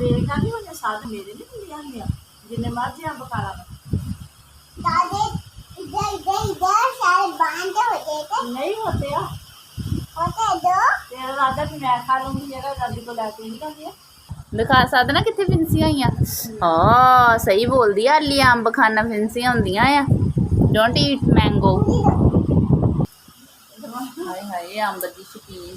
ਦੇਖਾ ਨਹੀਂ ਉਹਨੇ ਸਾਧ ਮੇਰੇ ਨਹੀਂ ਮਿਲਿਆ ਹੁੰਦੀਆਂ ਜਿੰਨੇ ਮਰਜ਼ੀ ਅੰਬ ਖਾ ਲਾ दादी इधर इधर इधर सारे बांध होते थे ਨਹੀਂ ਹੋਤੇ ਆ होते दो ਤੇਰਾ ਰਾਦਾ ਵੀ ਮੈਂ ਖਾ ਲੂੰਗੀ ਜਗ੍ਹਾ ਦਾਦੀ ਕੋਲ ਲੈ ਕੇ ਨਹੀਂ ਜਾਂਦੀ ਆ ਦਿਖਾ ਸਕਦਾ ਨਾ ਕਿੱਥੇ ਫਿੰਸੀਆਂ ਆਈਆਂ ਹਾਂ ਸਹੀ ਬੋਲਦੀ ਆ ਅਲੀ ਅੰਬ ਖਾਣਾ ਫਿੰਸੀਆਂ ਹੁੰਦੀਆਂ ਆ ਡੋਂਟ ਈਟ ਮੈਂਗੋ ਹਾਏ ਹਾਏ ਅੰਬ ਦੀ ਸ਼ਕੀਨ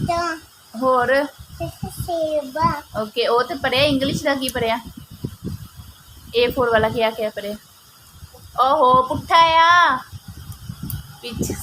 ਦਾ ਹੋਰ? ਸੇਵਾ। ਓਕੇ ਉਹ ਤੇ ਪੜਿਆ ਇੰਗਲਿਸ਼ ਦਾ ਕੀ ਪੜਿਆ A4 ਵਾਲਾ ਕੀ ਆ ਕੇ ਪੜਿਆ ਓਹੋ ਪੁੱਠਾ ਆ। ਪਿੱਛੇ